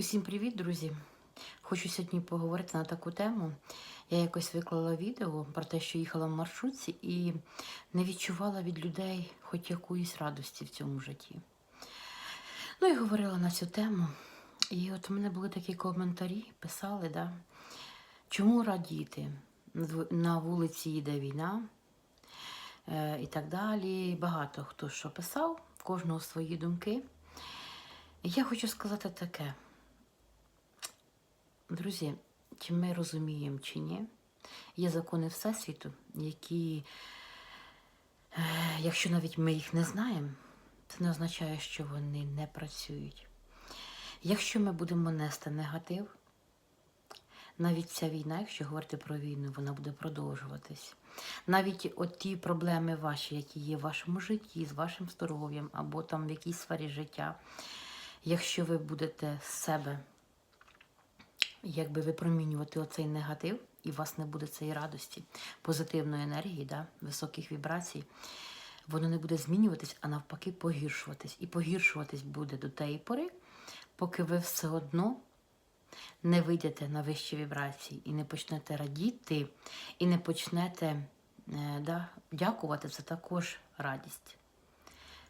Усім привіт, друзі! Хочу сьогодні поговорити на таку тему. Я якось виклала відео про те, що їхала в маршрутці і не відчувала від людей хоч якоїсь радості в цьому житті. Ну і говорила на цю тему. І от у мене були такі коментарі, писали, да, чому радіти? На вулиці йде війна е, і так далі. Багато хто що писав, в кожного свої думки. Я хочу сказати таке. Друзі, чи ми розуміємо, чи ні, є закони Всесвіту, які, е, якщо навіть ми їх не знаємо, це не означає, що вони не працюють. Якщо ми будемо нести негатив, навіть ця війна, якщо говорити про війну, вона буде продовжуватись. Навіть от ті проблеми ваші, які є в вашому житті, з вашим здоров'ям або там в якійсь сфері життя, якщо ви будете з себе якби випромінювати оцей негатив, і у вас не буде цієї радості, позитивної енергії, да, високих вібрацій, воно не буде змінюватись, а навпаки, погіршуватись. І погіршуватись буде до тієї пори, поки ви все одно не вийдете на вищі вібрації і не почнете радіти, і не почнете е, да, дякувати, це також радість.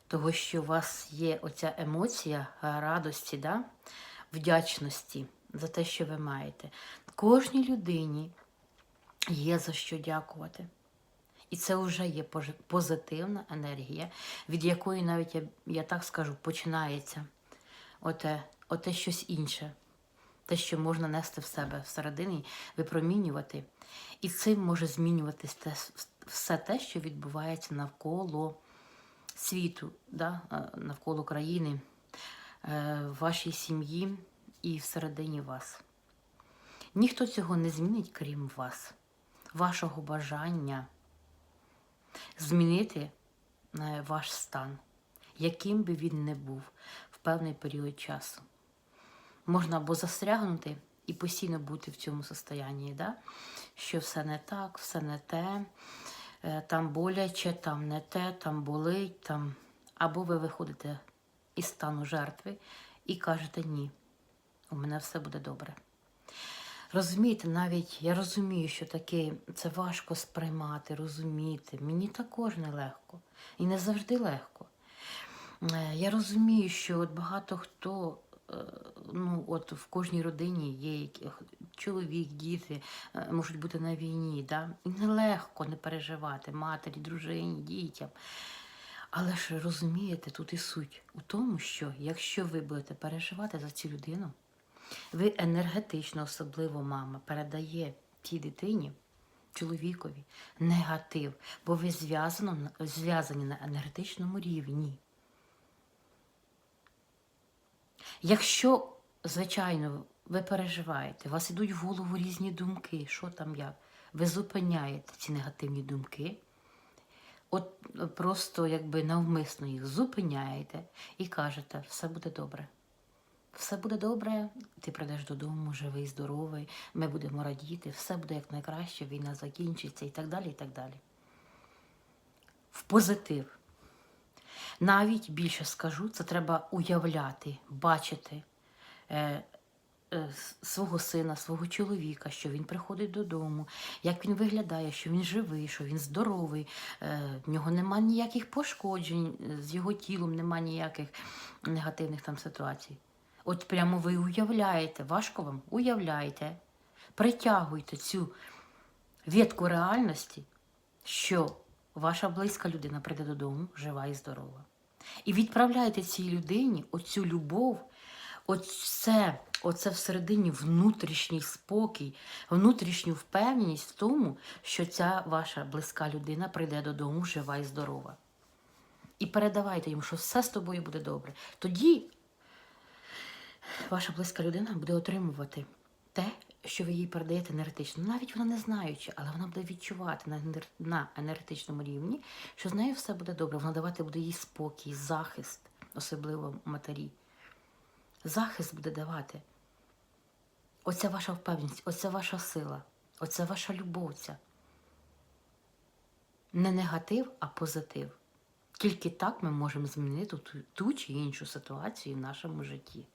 Того, що у вас є оця емоція радості, да, вдячності за те, що ви маєте. Кожній людині є за що дякувати. І це вже є позитивна енергія, від якої навіть, я, я так скажу, починається оте, оте щось інше, те, що можна нести в себе всередині, випромінювати. І цим може змінюватись те, все те, що відбувається навколо світу, да? навколо країни, е, вашій сім'ї і всередині вас. Ніхто цього не змінить, крім вас, вашого бажання змінити е, ваш стан, яким би він не був в певний період часу. Можна або застрягнути і постійно бути в цьому состоянні, да? що все не так, все не те, е, там боляче, там не те, там болить, там. або ви виходите із стану жертви і кажете ні у мене все буде добре. Розумієте, навіть я розумію, що таке це важко сприймати, розуміти. Мені також нелегко. І не завжди легко. Е, я розумію, що от багато хто, е, ну от в кожній родині є чоловік, діти е, можуть бути на війні. Да? І нелегко не переживати матері, дружині, дітям. Але ж розумієте, тут і суть у тому, що якщо ви будете переживати за цю людину, ви енергетично, особливо мама, передає тій дитині, чоловікові негатив, бо ви зв'язані на енергетичному рівні. Якщо, звичайно, ви переживаєте, у вас йдуть в голову різні думки, що там як, ви зупиняєте ці негативні думки, от просто якби навмисно їх зупиняєте і кажете, все буде добре все буде добре, ти прийдеш додому, живий, здоровий, ми будемо радіти, все буде як найкраще, війна закінчиться і так далі. і так далі. В позитив. Навіть більше скажу, це треба уявляти, бачити е, е, свого сина, свого чоловіка, що він приходить додому, як він виглядає, що він живий, що він здоровий, е, в нього немає ніяких пошкоджень, з його тілом немає ніяких негативних там ситуацій. От прямо ви уявляєте, важко вам уявляєте, притягуйте цю ветку реальності, що ваша близька людина прийде додому, жива і здорова. І відправляєте цій людині оцю любов, оце, оце всередині внутрішній спокій, внутрішню впевненість в тому, що ця ваша близька людина прийде додому, жива і здорова. І передавайте їм, що все з тобою буде добре. Тоді ваша близька людина буде отримувати те, що ви їй передаєте енергетично. Навіть вона не знаючи, але вона буде відчувати на енергетичному рівні, що з нею все буде добре. Вона давати буде їй спокій, захист, особливо матері. Захист буде давати. Оця ваша впевненість, оця ваша сила, оця ваша любов. ця. Не негатив, а позитив. Тільки так ми можемо змінити ту, ту чи іншу ситуацію в нашому житті.